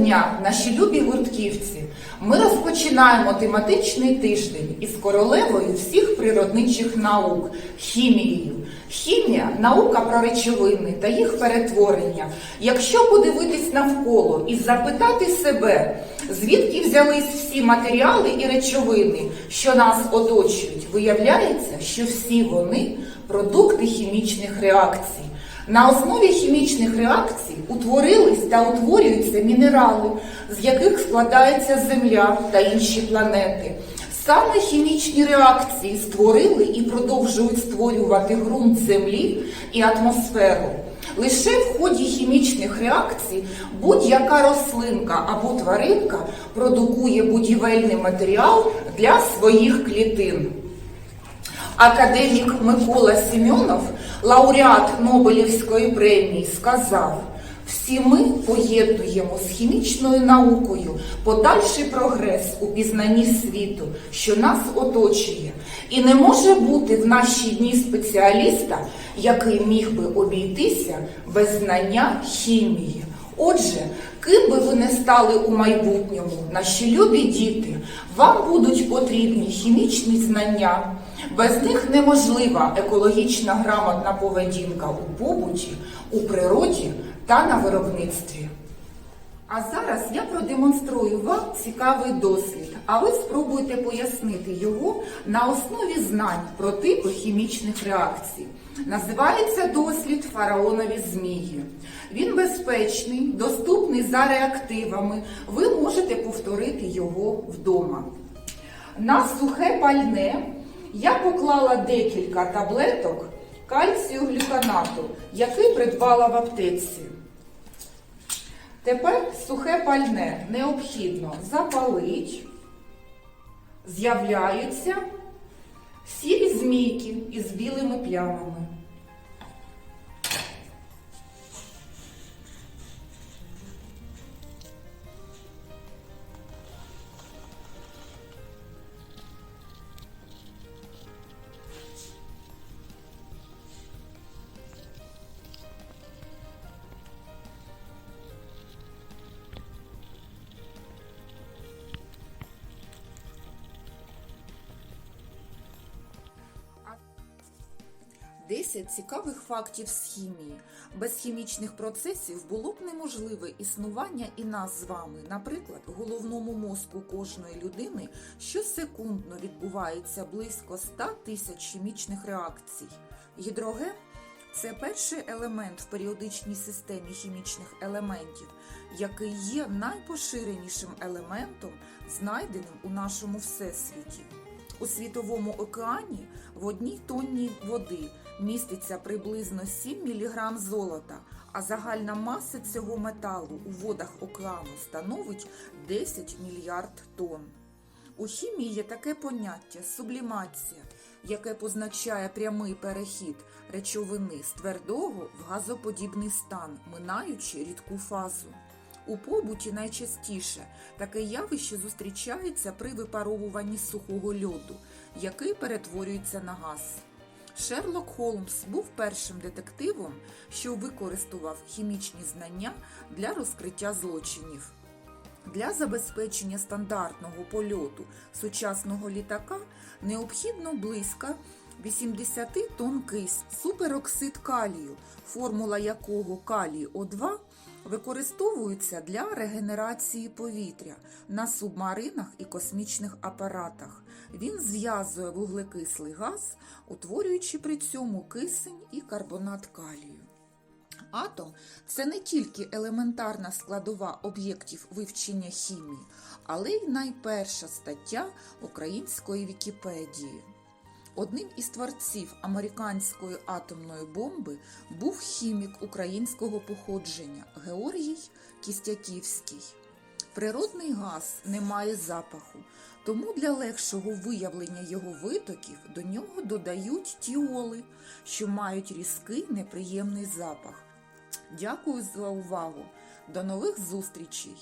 дня, наші любі гуртківці! Ми розпочинаємо тематичний тиждень із королевою всіх природничих наук хімією. Хімія наука про речовини та їх перетворення. Якщо подивитись навколо і запитати себе, звідки взялись всі матеріали і речовини, що нас оточують, виявляється, що всі вони продукти хімічних реакцій. На основі хімічних реакцій утворились та утворюються мінерали, з яких складається Земля та інші планети. Саме хімічні реакції створили і продовжують створювати ґрунт Землі і атмосферу. Лише в ході хімічних реакцій будь-яка рослинка або тваринка продукує будівельний матеріал для своїх клітин. Академік Микола Сімьонов, лауреат Нобелівської премії, сказав: всі ми поєднуємо з хімічною наукою подальший прогрес у пізнанні світу, що нас оточує, і не може бути в наші дні спеціаліста, який міг би обійтися без знання хімії. Отже, ким би ви не стали у майбутньому, наші любі діти, вам будуть потрібні хімічні знання. Без них неможлива екологічна грамотна поведінка у побуті, у природі та на виробництві. А зараз я продемонструю вам цікавий дослід, а ви спробуйте пояснити його на основі знань про типи хімічних реакцій. Називається дослід фараонові змії. Він безпечний, доступний за реактивами. Ви можете повторити його вдома. На сухе пальне я поклала декілька таблеток кальцію глюканату, який придбала в аптеці. Тепер сухе пальне необхідно запалить, з'являються сірі змійки із білими плямами. Десять цікавих фактів з хімії. Без хімічних процесів було б неможливе існування і нас з вами. Наприклад, головному мозку кожної людини щосекундно відбувається близько 100 тисяч хімічних реакцій. Гідроген це перший елемент в періодичній системі хімічних елементів, який є найпоширенішим елементом, знайденим у нашому всесвіті. У світовому океані в одній тонні води міститься приблизно 7 мг золота, а загальна маса цього металу у водах океану становить 10 мільярд тонн. У хімії є таке поняття сублімація, яке позначає прямий перехід речовини з твердого в газоподібний стан, минаючи рідку фазу. У побуті найчастіше таке явище зустрічається при випаровуванні сухого льоду, який перетворюється на газ. Шерлок Холмс був першим детективом, що використовував хімічні знання для розкриття злочинів. Для забезпечення стандартного польоту сучасного літака необхідно близько 80 тонн кисню, супероксид калію, формула якого калій О2 використовується для регенерації повітря на субмаринах і космічних апаратах. Він зв'язує вуглекислий газ, утворюючи при цьому кисень і карбонат калію. Атом це не тільки елементарна складова об'єктів вивчення хімії, але й найперша стаття української Вікіпедії. Одним із творців американської атомної бомби був хімік українського походження Георгій Кістяківський. Природний газ не має запаху, тому для легшого виявлення його витоків до нього додають тіоли, що мають різкий неприємний запах. Дякую за увагу. До нових зустрічей!